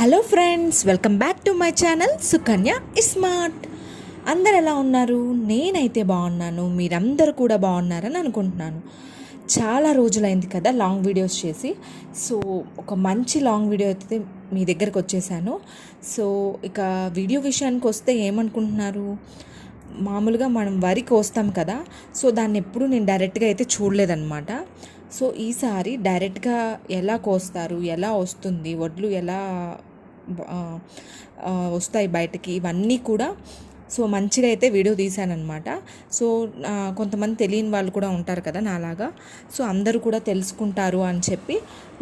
Hello friends welcome back to my channel Sukanya smart. అందరు ఎలా ఉన్నారు? నేనైతే బాగున్నాను మీరందరూ కూడా బాగున్నారని అనుకుంటున్నాను. చాలా రోజులైంది కదా లాంగ్ వీడియోస్ చేసి. సో ఒక మంచి లాంగ్ వీడియో అయితే మీ దగ్గరకు వచ్చేసాను. సో ఇక వీడియో విషయానికి వస్తే ఏమనుకుంటున్నారు? మామూలుగా మనం వరి కోస్తాం కదా సో దాన్ని ఎప్పుడు నేను డైరెక్ట్గా అయితే చూడలేదన్నమాట. సో ఈసారి డైరెక్ట్గా ఎలా కోస్తారు ఎలా వస్తుంది వడ్లు ఎలా వస్తాయి బయటకి. ఇవన్నీ కూడా సో మంచిగా అయితే వీడియో తీశానమాట సో కొంతమంది తెలియని వాళ్ళు కూడా ఉంటారు కదా నాలాగా. సో అందరూ కూడా తెలుసుకుంటారు అని చెప్పి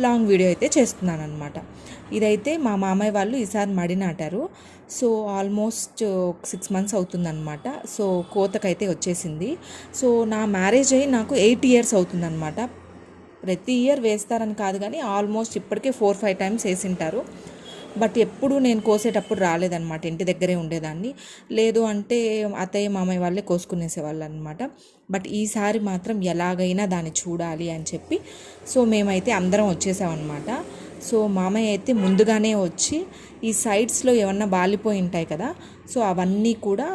లాంగ్ వీడియో అయితే చేస్తున్నాను అనమాట ఇదైతే మా మామయ్య వాళ్ళు ఈసారి మడి నాటారు. సో ఆల్మోస్ట్ సిక్స్ మంత్స్ అవుతుందన్నమాట. సో కోతకైతే వచ్చేసింది. సో నా మ్యారేజ్ అయ్యి నాకు ఎయిట్ ఇయర్స్ అవుతుందన్నమాట. ప్రతి ఇయర్ వేస్తారని కాదు కానీ ఆల్మోస్ట్ ఇప్పటికే ఫోర్ ఫైవ్ టైమ్స్ వేసింటారు. బట్ ఎప్పుడు నేను కోసేటప్పుడు రాలేదన్నమాట ఇంటి దగ్గరే ఉండేదాన్ని. లేదు అంటే అత్తయ్య మామయ్య వాళ్ళే కోసుకునేసేవాళ్ళు అనమాట బట్ ఈసారి మాత్రం ఎలాగైనా దాన్ని చూడాలి అని చెప్పి సో మేమైతే అందరం వచ్చేసామన్నమాట. సో మామయ్య అయితే ముందుగానే వచ్చి ఈ సైడ్స్లో ఏమన్నా బాలిపోయి ఉంటాయి కదా సో అవన్నీ కూడా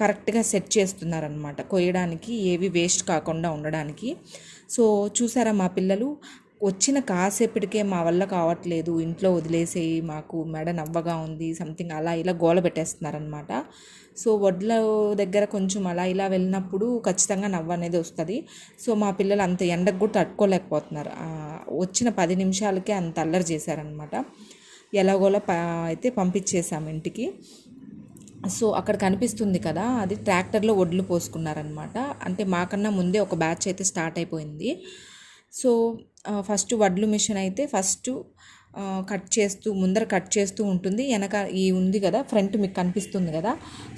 కరెక్ట్గా సెట్ చేస్తున్నారనమాట కొయ్యడానికి ఏవి వేస్ట్ కాకుండా ఉండడానికి. సో చూసారా మా పిల్లలు వచ్చిన కాసేపటికే మా వల్ల కావట్లేదు ఇంట్లో వదిలేసేయి మాకు మెడ నవ్వగా ఉంది సంథింగ్ అలా ఇలా గోల పెట్టేస్తున్నారనమాట సో వడ్ల దగ్గర కొంచెం అలా ఇలా వెళ్ళినప్పుడు ఖచ్చితంగా నవ్వు అనేది వస్తుంది. సో మా పిల్లలు అంత ఎండకు కూడా తట్టుకోలేకపోతున్నారు. వచ్చిన పది నిమిషాలకే అంత అల్లరి చేశారనమాట ఎలాగోలా ప అయితే పంపించేసాము ఇంటికి. సో అక్కడ కనిపిస్తుంది కదా అది ట్రాక్టర్లో వడ్లు పోసుకున్నారనమాట అంటే మాకన్నా ముందే ఒక బ్యాచ్ అయితే స్టార్ట్ అయిపోయింది. సో ఫస్ట్ వడ్లు మిషన్ అయితే ఫస్ట్ కట్ చేస్తూ ముందర కట్ చేస్తూ ఉంటుంది. వెనక ఈ ఉంది కదా ఫ్రంట్ మీకు కనిపిస్తుంది కదా.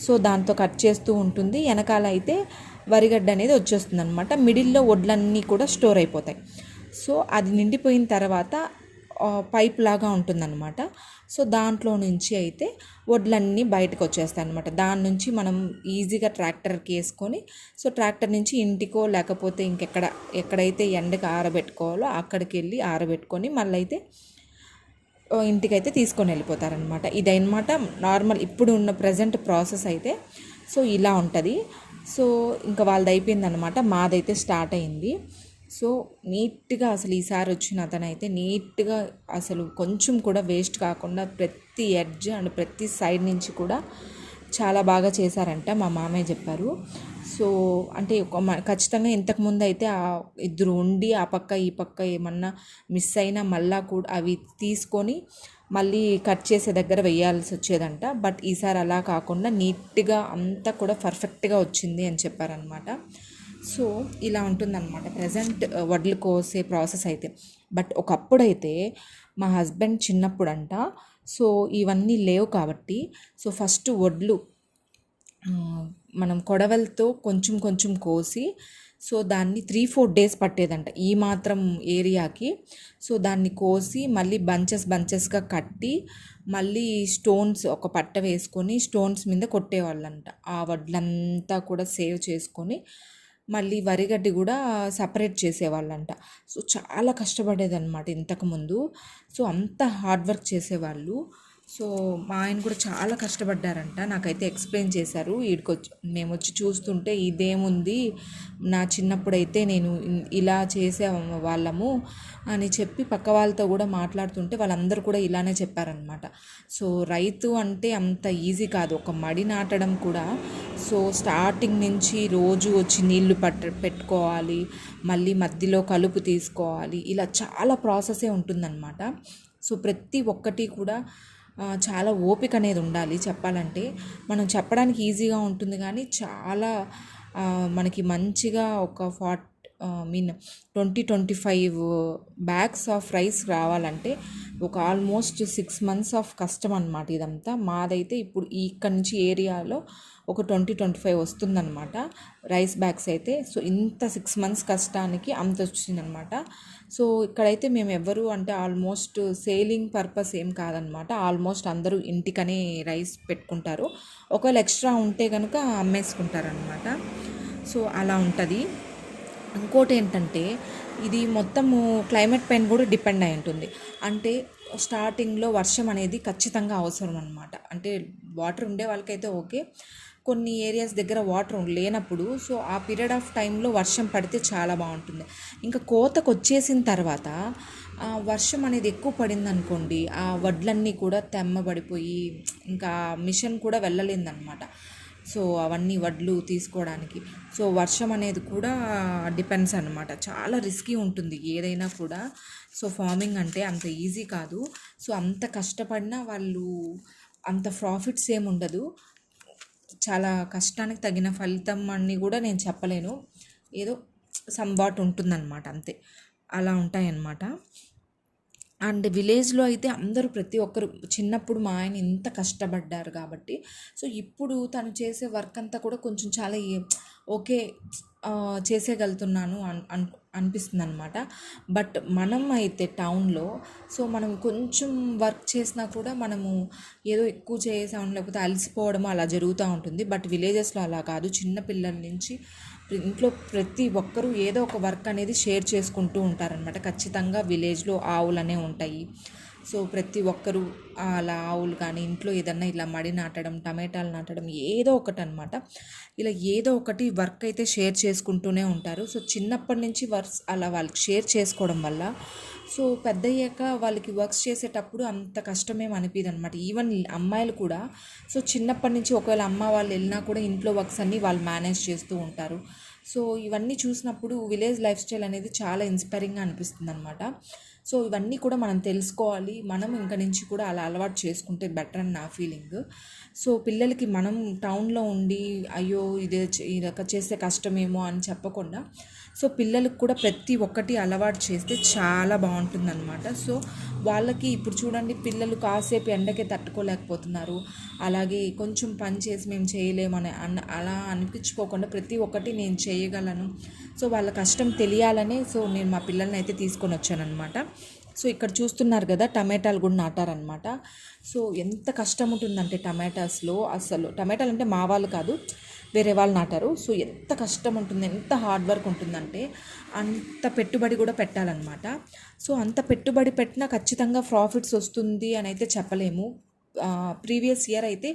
సో దాంతో కట్ చేస్తూ ఉంటుంది. వెనకాల అయితే వరిగడ్డ అనేది వచ్చేస్తుంది అనమాట మిడిల్లో వడ్లన్నీ కూడా స్టోర్ అయిపోతాయి. సో అది నిండిపోయిన తర్వాత పైప్ లాగా ఉంటుందన్నమాట. సో దాంట్లో నుంచి అయితే వడ్లన్నీ బయటకు వచ్చేస్తాయి అనమాట దాని నుంచి మనం ఈజీగా ట్రాక్టర్కి వేసుకొని సో ట్రాక్టర్ నుంచి ఇంటికో లేకపోతే ఇంకెక్కడ ఎక్కడైతే ఎండకి ఆరబెట్టుకోవాలో అక్కడికి వెళ్ళి ఆరబెట్టుకొని మళ్ళీ అయితే ఇంటికైతే తీసుకొని వెళ్ళిపోతారనమాట ఇదన్నమాట నార్మల్ ఇప్పుడు ఉన్న ప్రజెంట్ ప్రాసెస్ అయితే. సో ఇలా ఉంటుంది. సో ఇంకా వాళ్ళది అయిపోయిందనమాట మాదైతే స్టార్ట్ అయింది. సో నీట్గా అసలు ఈసారి వచ్చిన అతనైతే నీట్గా అసలు కొంచెం కూడా వేస్ట్ కాకుండా ప్రతి ఎడ్జ్ అండ్ ప్రతి సైడ్ నుంచి కూడా చాలా బాగా చేశారంట మా మామయ్య చెప్పారు. సో అంటే ఖచ్చితంగా ఇంతకుముందు అయితే ఆ ఇద్దరు ఉండి ఆ పక్క ఈ పక్క ఏమన్నా మిస్ అయినా మళ్ళా కూడా అవి తీసుకొని మళ్ళీ కట్ చేసే దగ్గర వేయాల్సి వచ్చేదంట. బట్ ఈసారి అలా కాకుండా నీట్గా అంతా కూడా పర్ఫెక్ట్గా వచ్చింది అని చెప్పారనమాట సో ఇలా ఉంటుందన్నమాట. ప్రజెంట్ uh, వడ్లు కోసే ప్రాసెస్ అయితే. బట్ ఒకప్పుడైతే మా హస్బెండ్ చిన్నప్పుడంట. సో ఇవన్నీ లేవు కాబట్టి సో ఫస్ట్ వడ్లు మనం కొడవలతో కొంచెం కొంచెం కోసి సో దాన్ని త్రీ ఫోర్ డేస్ పట్టేదంట. ఈ మాత్రం ఏరియాకి. సో దాన్ని కోసి మళ్ళీ బంచెస్ బంచెస్గా కట్టి మళ్ళీ స్టోన్స్ ఒక పట్ట వేసుకొని స్టోన్స్ మీద కొట్టేవాళ్ళంట. ఆ వడ్లంతా కూడా సేవ్ చేసుకొని మళ్ళీ వరిగడ్డి కూడా సపరేట్ చేసేవాళ్ళంట. సో చాలా కష్టపడేదన్నమాట ఇంతకుముందు సో అంత హార్డ్ వర్క్ చేసేవాళ్ళు. సో మా ఆయన కూడా చాలా కష్టపడ్డారంట. నాకైతే ఎక్స్ప్లెయిన్ చేశారు. వీడికొచ్చి మేము వచ్చి చూస్తుంటే ఇదేముంది? నా చిన్నప్పుడైతే నేను ఇలా చేసే వాళ్ళము అని చెప్పి పక్క వాళ్ళతో కూడా మాట్లాడుతుంటే వాళ్ళందరూ కూడా ఇలానే చెప్పారనమాట సో రైతు అంటే అంత ఈజీ కాదు. ఒక మడి నాటడం కూడా. సో స్టార్టింగ్ నుంచి రోజు వచ్చి నీళ్ళు పట్ట పెట్టుకోవాలి. మళ్ళీ మధ్యలో కలుపు తీసుకోవాలి. ఇలా చాలా ప్రాసెసే ఉంటుందన్నమాట. సో ప్రతి ఒక్కటి కూడా చాలా ఓపిక అనేది ఉండాలి చెప్పాలంటే. మనం చెప్పడానికి ఈజీగా ఉంటుంది కానీ చాలా మనకి మంచిగా ఒక ఫార్ట్ mean twenty twenty five bags of rice రావాలంటే ఒక ఆల్మోస్ట్ సిక్స్ మంత్స్ ఆఫ్ కష్టం అనమాట ఇదంతా. మాదైతే ఇప్పుడు ఈ ఇక్కడి నుంచి ఏరియాలో ఒక ట్వంటీ ట్వంటీ ఫైవ్ వస్తుందన్నమాట. రైస్ బ్యాగ్స్ అయితే. సో ఇంత సిక్స్ మంత్స్ కష్టానికి అంత వచ్చిందనమాట సో ఇక్కడైతే మేము ఎవ్వరు అంటే ఆల్మోస్ట్ సేలింగ్ పర్పస్ ఏం కాదనమాట ఆల్మోస్ట్ అందరూ ఇంటికనే రైస్ పెట్టుకుంటారు. ఒకవేళ ఎక్స్ట్రా ఉంటే కనుక అమ్మేసుకుంటారనమాట సో అలా ఉంటుంది. ఇంకోటి ఏంటంటే ఇది మొత్తము క్లైమేట్ పైన కూడా డిపెండ్ అయి ఉంటుంది. అంటే స్టార్టింగ్లో వర్షం అనేది ఖచ్చితంగా అవసరం అనమాట అంటే వాటర్ ఉండే వాళ్ళకైతే ఓకే. కొన్ని ఏరియాస్ దగ్గర వాటర్ లేనప్పుడు సో ఆ పీరియడ్ ఆఫ్ టైంలో వర్షం పడితే చాలా బాగుంటుంది. ఇంకా కోతకు వచ్చేసిన తర్వాత ఆ వర్షం అనేది ఎక్కువ పడింది అనుకోండి ఆ వడ్లన్నీ కూడా తెమ్మబడిపోయి ఇంకా మిషన్ కూడా వెళ్ళలేదన్నమాట. సో అవన్నీ వడ్లు తీసుకోవడానికి. సో వర్షం అనేది కూడా డిపెండ్స్ అనమాట చాలా రిస్కీ ఉంటుంది ఏదైనా కూడా. సో ఫార్మింగ్ అంటే అంత ఈజీ కాదు. సో అంత కష్టపడినా వాళ్ళు అంత ప్రాఫిట్స్ ఏమి ఉండదు. చాలా కష్టానికి తగిన ఫలితం అని కూడా నేను చెప్పలేను. ఏదో సంబాట్ ఉంటుందన్నమాట అంతే. అలా ఉంటాయన్నమాట. అండ్ విలేజ్లో అయితే అందరూ ప్రతి ఒక్కరు చిన్నప్పుడు మా ఆయన ఇంత కష్టపడ్డారు కాబట్టి. సో ఇప్పుడు తను చేసే వర్క్ అంతా కూడా కొంచెం చాలా ఓకే చేసేయగలుగుతున్నాను అన్ అనిపిస్తుంది అనమాట బట్ మనం అయితే టౌన్లో సో మనం కొంచెం వర్క్ చేసినా కూడా మనము ఏదో ఎక్కువ చేసాము లేకపోతే అలసిపోవడం అలా జరుగుతూ ఉంటుంది. బట్ విలేజెస్లో అలా కాదు. చిన్న పిల్లల నుంచి ఇంట్లో ప్రతి ఒక్కరూ ఏదో ఒక వర్క్ అనేది షేర్ చేసుకుంటూ ఉంటారనమాట ఖచ్చితంగా విలేజ్లో ఆవులనే ఉంటాయి. సో ప్రతి ఒక్కరూ అలా ఆవులు కానీ ఇంట్లో ఏదన్నా ఇలా మడి నాటడం టమాటాలు నాటడం ఏదో ఒకటి అనమాట ఇలా ఏదో ఒకటి వర్క్ అయితే షేర్ చేసుకుంటూనే ఉంటారు. సో చిన్నప్పటి నుంచి వర్క్స్ అలా వాళ్ళకి షేర్ చేసుకోవడం వల్ల సో పెద్ద అయ్యాక వాళ్ళకి వర్క్స్ చేసేటప్పుడు అంత కష్టమేం అనిపించదు అనమాట ఈవెన్ అమ్మాయిలు కూడా సో చిన్నప్పటి నుంచి ఒకవేళ అమ్మ వాళ్ళు వెళ్ళినా కూడా ఇంట్లో వర్క్స్ అన్నీ వాళ్ళు మేనేజ్ చేస్తూ ఉంటారు. సో ఇవన్నీ చూసినప్పుడు విలేజ్ లైఫ్ స్టైల్ అనేది చాలా ఇన్స్పైరింగ్గా అనిపిస్తుంది అనమాట సో ఇవన్నీ కూడా మనం తెలుసుకోవాలి. మనం ఇంక నుంచి కూడా అలా అలవాటు చేసుకుంటే బెటర్ అని నా ఫీలింగ్. సో పిల్లలకి మనం టౌన్లో ఉండి అయ్యో ఇదే ఇదొక చేస్తే కష్టమేమో అని చెప్పకుండా సో పిల్లలకు కూడా ప్రతి ఒక్కటి అలవాటు చేస్తే చాలా బాగుంటుందన్నమాట. సో వాళ్ళకి ఇప్పుడు చూడండి పిల్లలు కాసేపు ఎండకే తట్టుకోలేకపోతున్నారు. అలాగే కొంచెం పని చేసి మేము చేయలేమని అన్న అలా అనిపించుకోకుండా ప్రతి ఒక్కటి నేను చేయగలను. సో వాళ్ళ కష్టం తెలియాలని సో నేను మా పిల్లల్ని అయితే తీసుకొని వచ్చానమాట సో ఇక్కడ చూస్తున్నారు కదా టమాటాలు కూడా నాటారనమాట సో ఎంత కష్టం ఉంటుందంటే టమాటాస్లో అసలు. టమాటాలు అంటే మా వాళ్ళు కాదు వేరే వాళ్ళు నాటారు. సో ఎంత కష్టం ఉంటుంది ఎంత హార్డ్ వర్క్ ఉంటుందంటే అంత పెట్టుబడి కూడా పెట్టాలన్నమాట. సో అంత పెట్టుబడి పెట్టినా ఖచ్చితంగా ప్రాఫిట్స్ వస్తుంది అని అయితే చెప్పలేము. ప్రీవియస్ ఇయర్ అయితే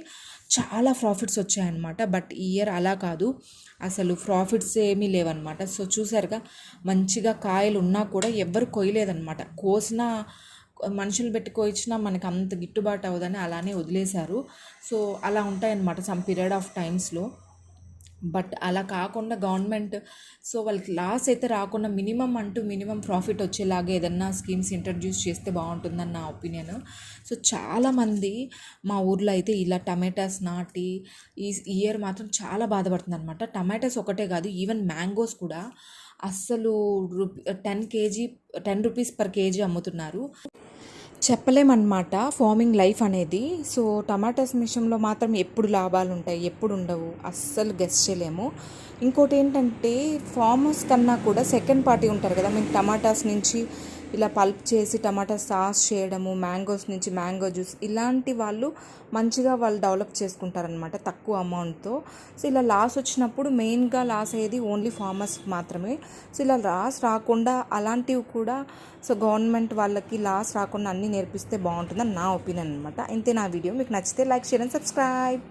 చాలా ప్రాఫిట్స్ వచ్చాయన్నమాట. బట్ ఈ ఇయర్ అలా కాదు. అసలు ప్రాఫిట్స్ ఏమీ లేవన్నమాట. సో చూసారుగా మంచిగా కాయలు ఉన్నా కూడా ఎవ్వరు కొయ్యలేదన్నమాట. కోసిన మనుషులు పెట్టి కోయించినా మనకి అంత గిట్టుబాటు అవ్వదని అలానే వదిలేశారు. సో అలా ఉంటాయన్నమాట సమ్ పీరియడ్ ఆఫ్ టైమ్స్లో బట్ అలా కాకుండా గవర్నమెంట్ సో వాళ్ళకి లాస్ అయితే రాకుండా మినిమం అంటూ మినిమం ప్రాఫిట్ వచ్చేలాగా ఏదన్నా స్కీమ్స్ ఇంట్రడ్యూస్ చేస్తే బాగుంటుందని నా ఒపీనియన్. సో చాలామంది మా ఊర్లో అయితే ఇలా టమాటాస్ నాటి ఈ ఇయర్ మాత్రం చాలా బాధపడుతుంది అనమాట టమాటాస్ ఒకటే కాదు ఈవెన్ మ్యాంగోస్ కూడా అస్సలు rupee ten kg ten rupees per kg అమ్ముతున్నారు. చెప్పలేమన్నమాట ఫార్మింగ్ లైఫ్ అనేది. సో టమాటాస్ విషయంలో మాత్రం ఎప్పుడు లాభాలు ఉంటాయి ఎప్పుడు ఉండవు అస్సలు గెస్ చేయలేము. ఇంకోటి ఏంటంటే ఫార్మర్స్ కన్నా కూడా సెకండ్ పార్టీ ఉంటారు కదా మీకు టమాటాస్ నుంచి ఇలా పల్ప్ చేసి టమాటా సాస్ చేయడము మ్యాంగోస్ నుంచి మ్యాంగో జ్యూస్ ఇలాంటి వాళ్ళు మంచిగా వాళ్ళు డెవలప్ చేసుకుంటారనమాట తక్కువ అమౌంట్తో. సో ఇలా లాస్ వచ్చినప్పుడు మెయిన్గా లాస్ అయ్యేది ఓన్లీ ఫార్మర్స్ మాత్రమే. సో ఇలా లాస్ రాకుండా అలాంటివి కూడా సో గవర్నమెంట్ వాళ్ళకి లాస్ రాకుండా అన్నీ నేర్పిస్తే బాగుంటుందని నా ఒపీనియన్ అనమాట ఇంతే నా వీడియో. మీకు నచ్చితే లైక్ షేర్ అండ్ సబ్స్క్రైబ్.